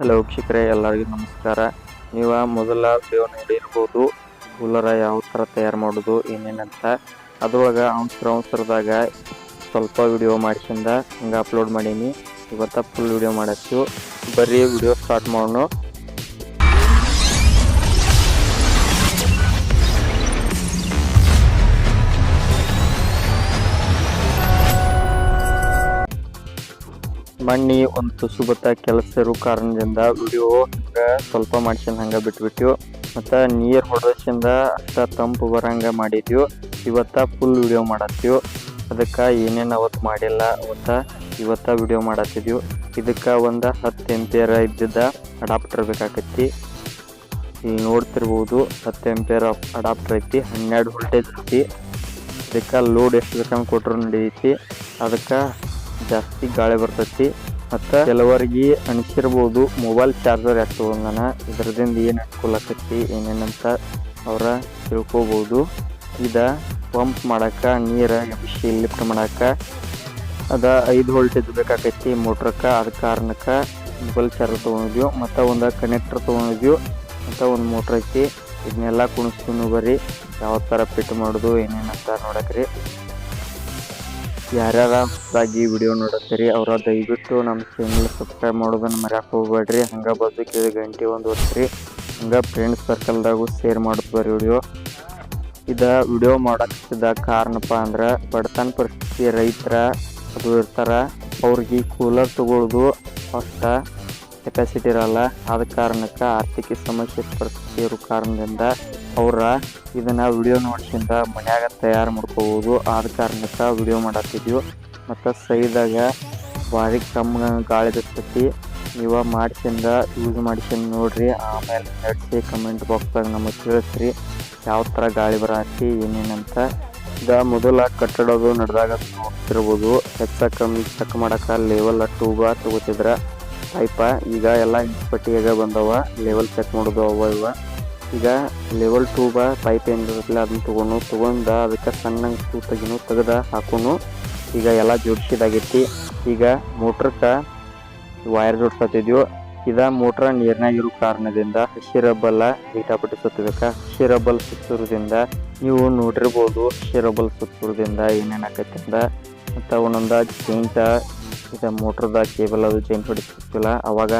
Hello ವೀಕ್ಷಕರೇ, ಎಲ್ಲರಿಗೂ ನಮಸ್ಕಾರ. ನೀವು ಮೊದಲ ವಿಡಿಯೋ ನೋಡಿರ್ಬೋದು. ಕೂಲರ ಯಾವ ಥರ ತಯಾರು ಮಾಡೋದು, ಏನೇನಂತ. ಅದ್ರೊಳಗೆ ಅವಸರ ಅವಸರದಾಗ ಸ್ವಲ್ಪ ವಿಡಿಯೋ ಮಾಡಿಸಿಂದ ಹಂಗೆ ಅಪ್ಲೋಡ್ ಮಾಡೀನಿ. ಇವತ್ತ ಫುಲ್ ವಿಡಿಯೋ ಮಾಡತ್ತು ಬರೀ ವಿಡಿಯೋ ಸ್ಟಾರ್ಟ್ ಮಾಡೋಣ. ಮಣ್ಣಿ ಒಂದು ತುಸು ಬತ್ತ ಕೆಲಸ ಇರೋ ಕಾರಣದಿಂದ ವಿಡಿಯೋ ಹಂಗೆ ಸ್ವಲ್ಪ ಮಾಡ್ಸ್ಕೊಂಡ್ ಹಂಗೆ ಬಿಟ್ಬಿಟ್ಟಿವು ಮತ್ತು ನೀರು ಹೊಡೆದಿಂದ ಅಷ್ಟ ತಂಪು ಬರಂಗ ಮಾಡಿದ್ವಿ. ಇವತ್ತ ಫುಲ್ ವಿಡಿಯೋ ಮಾಡತ್ತೀವಿ. ಅದಕ್ಕೆ ಏನೇನು ಅವತ್ತು ಮಾಡಿಲ್ಲ ಅವತ್ತ ಇವತ್ತ ವಿಡಿಯೋ ಮಾಡತ್ತಿದ್ವಿ. ಇದಕ್ಕೆ ಒಂದು ಹತ್ತು ಎಂಪಿಯರ್ ಇದ್ದಿದ್ದ ಅಡಾಪ್ಟರ್ ಬೇಕಾಕೈತಿ ಈಗ ನೋಡ್ತಿರ್ಬೋದು ಹತ್ತು ಎಂಪಿಯರ್ ಅಡಾಪ್ಟರ್ ಐತಿ, ಹನ್ನೆರಡು ವೋಲ್ಟೇಜ್ ಐತಿ. ಅದಕ್ಕೆ ಲೋಡ್ ಎಷ್ಟು ಬೇಕಂಗೆ ಕೊಟ್ಟರು ನಡೀತಿ ಅದಕ್ಕೆ ಜಾಸ್ತಿ ಗಾಳಿ ಬರ್ತೈತಿ ಮತ್ತ ಕೆಲವರಿಗೆ ಅನಿಸಿರ್ಬೋದು ಮೊಬೈಲ್ ಚಾರ್ಜರ್ ಯಾಕೆ ತೊಗೊಂಡನ ಇದ್ರದಿಂದ ಏನು ಅನುಕೂಲ ಆಕೈತಿ ಏನೇನಂತ ಅವರ ತಿಳ್ಕೊಬೋದು. ಇದ ಪಂಪ್ ಮಾಡಾಕ, ನೀರ ಬಿಸಿ ಲಿಫ್ಟ್ ಮಾಡಾಕ, ಅದ ಐದು ವೋಲ್ಟೇಜ್ ಬೇಕಾಕೈತಿ ಮೋಟ್ರಕ್ಕೆ ಅದ ಕಾರಣಕ್ಕೆ ಮೊಬೈಲ್ ಚಾರ್ಜರ್ ತೊಗೊಂಡಿದ್ವಿ. ಮತ್ತು ಒಂದು ಕನೆಕ್ಟರ್ ತೊಗೊಂಡಿದ್ವಿ. ಮತ್ತು ಒಂದು ಮೋಟ್ರ್ ಐತಿ ಇದನ್ನೆಲ್ಲ ಕುಣಿಸ್ತೀನಿ ಬರ್ರಿ ಯಾವ ಥರ ಫಿಟ್ ಮಾಡೋದು, ಏನೇನಂತ ನೋಡಕ್ರಿ. ಯಾರ್ಯಾರ ಹೊಸದಾಗಿ ವಿಡಿಯೋ ನೋಡುತ್ತೀರಿ, ಅವರ ದಯವಿಟ್ಟು ನಮ್ಮ ಚಾನಲ್ ಸಬ್ಸ್ಕ್ರೈಬ್ ಮಾಡೋದನ್ನ ಮರ್ಯಾಕ ಹೋಗ್ಬೇಡ್ರಿ. ಹಂಗೆ ಬದುಕಿದ ಗಂಟೆ ಒಂದು ಒತ್ತಿರಿ ಹಂಗೆ ಫ್ರೆಂಡ್ಸ್ ಸರ್ಕಲ್ದಾಗೂ ಶೇರ್ ಮಾಡ್ತಾರೆ ವಿಡಿಯೋ ಇದು ವಿಡಿಯೋ ಮಾಡೋಕ್ಕಿದ್ದ ಕಾರಣಪ್ಪ ಅಂದ್ರೆ ಬಡತನ ಪರಿಸ್ಥಿತಿ ರೈತರ ಅದು ಇರ್ತಾರೆ, ಅವ್ರಿಗೆ ಕೂಲರ್ ತಗೊಳ್ಳೋದು ಅಷ್ಟ ಕೆಪಾಸಿಟಿ ಇರಲ್ಲ. ಆದ ಕಾರಣಕ್ಕೆ ಆರ್ಥಿಕ ಸಮಸ್ಯೆ ಪರಿಸ್ಥಿತಿ ಇರೋ ಕಾರಣದಿಂದ ಅವ್ರ ಇದನ್ನ ವಿಡಿಯೋ ನೋಡ್ಸಿಂದ ಮನ್ಯಾಗ ತಯಾರು ಮಾಡ್ಕೋಬೋದು. ಆದ ಕಾರಣಕ್ಕೆ ವಿಡಿಯೋ ಮಾಡತ್ತಿದ್ವಿ ಮತ್ತು ಸೈದಾಗ ಭಾರಿ ಕಮ್ಮಿ ಗಾಳಿ ಬಿಡ್ತೈತಿ ನೀವು ಮಾಡ್ಸಿಂದ ಯೂಸ್ ಮಾಡ್ಸಿಂದ ನೋಡ್ರಿ. ಆಮೇಲೆ ನಡೆಸಿ ಕಮೆಂಟ್ ಬಾಕ್ಸ್ದಾಗ ನಮಗೆ ತಿಳಿಸ್ರಿ. ಯಾವ ಥರ ಗಾಳಿ ಬರತ್ತಿ ಏನೇನಂತ ಈಗ ಮೊದಲ ಕಟ್ಟಡದು ನಡೆದಾಗ ನೋಡ್ತಿರ್ಬೋದು. ಹೆಚ್ಚ ಕಮ್ಮಿ ಚೆಕ್ ಮಾಡಕ್ಕೆ ಲೆವೆಲ್ ಟೂಬ ತಗೋತಿದ್ರ. ಪೈಪ ಈಗ ಎಲ್ಲ ಪಟ್ಟಿಯಾಗ ಬಂದವ. ಲೆವೆಲ್ ಚೆಕ್ ಮಾಡೋದು ಅವ ಇವ. ಈಗ ಲೆವೆಲ್ ಬಾ ಪೈಪ್ ಏನಿರತ್ತಲ್ಲ ಅದನ್ನ ತೊಗೊಂಡು, ತೊಗೊಂಡ ಅದಕ್ಕೆ ಸಣ್ಣಂಗೆ ತೂತಗಿನೂ ತೆಗ್ದು ಹಾಕೋನು. ಈಗ ಎಲ್ಲ ಜೋಡಿಸಿದಾಗೈತಿ ಈಗ ಮೋಟ್ರಕ್ಕೆ ವೈರ್ ಜೋಡಿಸತ್ತಿದ್ವು ಇದ ಮೋಟ್ರ ನೀರಿನಾಗ ಇರೋ ಕಾರಣದಿಂದ ಹಸಿ ರಬ್ಬಲ್ಲ ಹೀಟಾಪಟ್ಟಿ ಸುತ್ತಬೇಕ ಹಸಿ ರಬ್ಬಲ್ ಸುತ್ತೋದ್ರಿಂದ ನೀವು ನೋಡಿರ್ಬೋದು, ಹಸಿ ರಬ್ಬಲ್ ಸುತ್ತೋದ್ರಿಂದ ಏನೇನು ಅಂದ. ಮತ್ತು ಒಂದೊಂದು ಜೈಂಟ ಇದು ಮೋಟ್ರದ ಕೇಬಲ್ ಅದು ಜೈಂಟ್ ಹೊಡಿಸಿಲ್ಲ ಅವಾಗ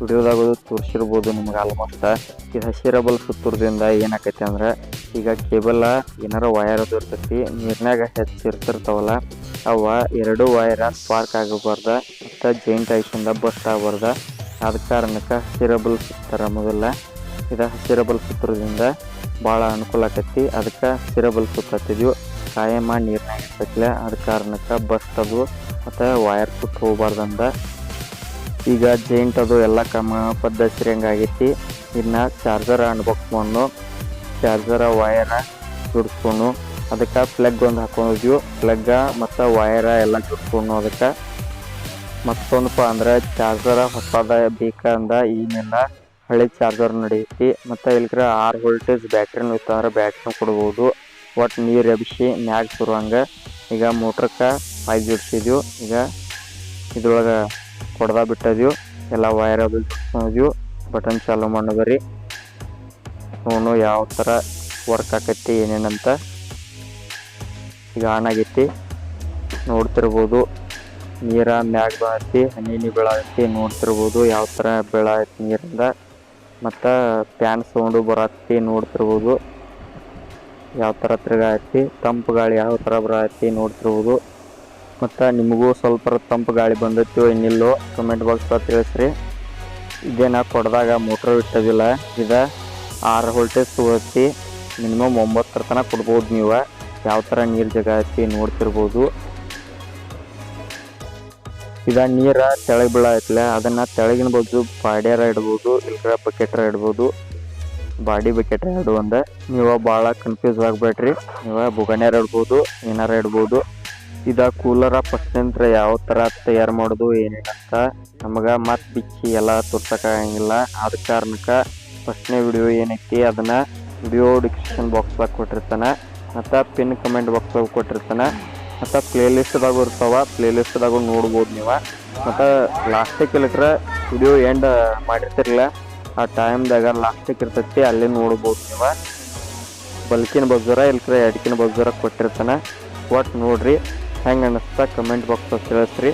ವಿಡಿಯೋದಾಗ ತೋರಿಸಿರ್ಬೋದು ನಿಮ್ಗೆ ಆಲ್ಮೋಸ್ಟ್ ಇದು ಹಸಿರಬಲ್ ಸುತ್ತೋದ್ರಿಂದ ಏನಾಕೈತಿ ಅಂದ್ರೆ, ಈಗ ಕೇಬಲ್ ಏನಾರ ವೈರ್ ಅದು ಇರ್ತೈತಿ ನೀರ್ನಾಗ ಹೆಚ್ಚಿರ್ತಿರ್ತಾವಲ್ಲ, ಅವ ಎರಡು ವೈರ ಸ್ಪಾರ್ಕ್ ಆಗಬಾರ್ದ, ಮತ್ತು ಜೈಂಟ್ ಐಸಿಂದ ಬಸ್ಟ್ ಆಗಬಾರ್ದ. ಆದ ಕಾರಣಕ್ಕೆ ಹಸಿರಬಲ್ ಸುತ್ತಾರ ಮೊದಲ. ಇದು ಹಸಿರಬಲ್ ಸುತ್ತೋದ್ರಿಂದ ಭಾಳ ಅನುಕೂಲ ಆಕೈತಿ. ಅದಕ್ಕೆ ಹಸಿರಬಲ್ ಸುತ್ತತ್ತಿದ್ವಿ ಕಾಯಮ ನೀರ್ನಾಗ ಇರ್ತೈತಿಲ್ಲ ಅದ ಕಾರಣಕ್ಕೆ ಬಸ್ಟ್ ಅದು, ಮತ್ತು ವೈರ್ ಸುತ್ತ ಹೋಗ್ಬಾರ್ದಂದ ಈಗ ಜೈಂಟ್ ಅದು ಎಲ್ಲ ಕಮ ಪದ್ಧತಿ ಹಂಗಾಗೈತಿ ಇನ್ನು ಚಾರ್ಜರ್ ಅನ್ಬಾಕ್ಸ್ ಮಾಡು ಚಾರ್ಜರ ವಯರ ಜೋಡಿಸ್ಕೊಂಡು ಅದಕ್ಕೆ ಪ್ಲಗ್ ಒಂದು ಹಾಕೊಂಡಿದ್ವಿ. ಪ್ಲಗ್ಗ ಮತ್ತು ವಯರ ಎಲ್ಲ ಜುಡ್ಸ್ಕೊಂಡು ಅದಕ್ಕೆ ಮತ್ತೊಂದಪ್ಪ ಅಂದ್ರೆ ಚಾರ್ಜರ ಹೊಸದ ಬೇಕಂದ ಈಗಿನ ಹಳೆ ಚಾರ್ಜರ್ ನಡೆಯುತ್ತೆ ಮತ್ತು ಇಲ್ಲಿಗ್ರ ಆರು ವೋಲ್ಟೇಜ್ ಬ್ಯಾಟ್ರಿನ ಇತ್ತಂದ್ರೆ ಬ್ಯಾಟ್ರಿನೂ ಕೊಡ್ಬೋದು. ಒಟ್ಟು ನೀರು ಎಬ್ಸಿ ಮ್ಯಾಗ ಸುರುವಂಗೆ ಈಗ ಮೋಟ್ರಕ್ಕೆ ಪೈಪ್ ಜೋಡಿಸಿದ್ವಿ ಈಗ ಇದ್ರೊಳಗೆ ಕೊಡ್ದ ಬಿಟ್ಟದೀವು ಎಲ್ಲ ವೈರ್ ಬಿಟ್ಟು ಬಟನ್ ಚಾಲು ಮಾಡೋದ್ರಿ ನೋಡು ಯಾವ ಥರ ವರ್ಕ್ ಆಕೈತಿ ಏನೇನಂತ ಈಗ ಆನ್ ಆಗೈತಿ. ನೋಡ್ತಿರ್ಬೋದು. ನೀರ ಮ್ಯಾಗ ಬೀಳತ್ತಿ ಹನಿ ಬೀಳತ್ತಿ ನೋಡ್ತಿರ್ಬೋದು ಯಾವ ಥರ ಬೀಳತ್ತಿ ನೀರಿಂದ. ಮತ್ತು ಫ್ಯಾನ್ ಸೌಂಡು ಬರತ್ತಿ ನೋಡ್ತಿರ್ಬೋದು. ಯಾವ ಥರ ತಿರ್ಗಾತಿ ತಂಪು ಗಾಳಿ ಯಾವ ಥರ ಬರತ್ತಿ ನೋಡ್ತಿರ್ಬೋದು. ಮತ್ತು ನಿಮಗೂ ಸ್ವಲ್ಪ ತಂಪು ಗಾಳಿ ಬಂದತ್ತೋ ಇನ್ನಿಲ್ಲೋ ಕಮೆಂಟ್ ಬಾಕ್ಸ್ ತಿಳಿಸ್ರಿ. ಇದೇನ ಕೊಡ್ದಾಗ ಮೋಟ್ರ್ ಇಟ್ಟದಿಲ್ಲ. ಇದು ಆರು ವೋಲ್ಟೇಜ್ ತೋರಿಸಿ ಮಿನಿಮಮ್ ಒಂಬತ್ತರ ತನಕ ಕೊಡ್ಬೋದು ನೀವು. ಯಾವ ಥರ ನೀರು ಜಾಗ ಐತಿ ನೋಡ್ತಿರ್ಬೋದು. ಇದ ನೀರು ತೆಳಗ್ ಬೀಳತ್ತಲ್ಲ ಅದನ್ನು ತೆಳಗಿನ ಬಾಜು ಬಾಡ್ಯಾರ ಇಡ್ಬೋದು ಇಲ್ಲ ಬಕೆಟ್ರ ಇಡ್ಬೋದು. ಬಾಡಿ ಬಕೆಟ್ರ ಎರಡು ಒಂದ. ನೀವು ಭಾಳ ಕನ್ಫ್ಯೂಸ್ ಆಗಬೇಡ್ರಿ. ನೀವು ಬುಗಣ್ಯಾರ ಇಡ್ಬೋದು, ಏನಾರ ಇಡ್ಬೋದು. ಇದ ಕೂಲರ ಫಸ್ಟ್ನಿಂತ್ರ ಯಾವ ಥರ ತಯಾರು ಮಾಡೋದು ಏನೇನಂತ ನಮಗೆ ಮತ್ತೆ ಬಿಚ್ಚಿ ಎಲ್ಲ ತೋರ್ಸಕ್ಕಾಗಂಗಿಲ್ಲ. ಆದ ಕಾರಣಕ್ಕೆ ಫಸ್ಟ್ನೇ ವಿಡಿಯೋ ಏನೈತಿ ಅದನ್ನ ವಿಡಿಯೋ ಡಿಸ್ಕ್ರಿಪ್ಷನ್ ಬಾಕ್ಸ್ದಾಗ ಕೊಟ್ಟಿರ್ತಾನೆ. ಮತ್ತು ಪಿನ್ ಕಮೆಂಟ್ ಬಾಕ್ಸ್ದಾಗ ಕೊಟ್ಟಿರ್ತಾನೆ. ಮತ್ತು ಪ್ಲೇ ಲಿಸ್ಟ್ದಾಗ ಇರ್ತಾವ ಪ್ಲೇ ನೋಡ್ಬೋದು ನೀವು. ಮತ್ತು ಲಾಸ್ಟಿಗೆ ಇಲ್ಲಕ್ರ ವಿಡಿಯೋ ಎಂಡ್ ಮಾಡಿರ್ತಿರಲಿಲ್ಲ. ಆ ಟೈಮ್ದಾಗ ಲಾಸ್ಟಿಗೆ ಇರ್ತೈತಿ, ಅಲ್ಲಿ ನೋಡ್ಬೋದು ನೀವು. ಬಲ್ಕಿನ ಬಗ್ಗರ ಇಲ್ಲ ಎಡ್ಕಿನ ಬಗ್ಗರ ಕೊಟ್ಟಿರ್ತಾನೆ. ಒಟ್ಟು ನೋಡ್ರಿ. ಹೆಂಗೆ ಅನ್ನಿಸ್ತಾ ಕಮೆಂಟ್ ಬಾಕ್ಸ್ ತಿಳಿಸ್ರಿ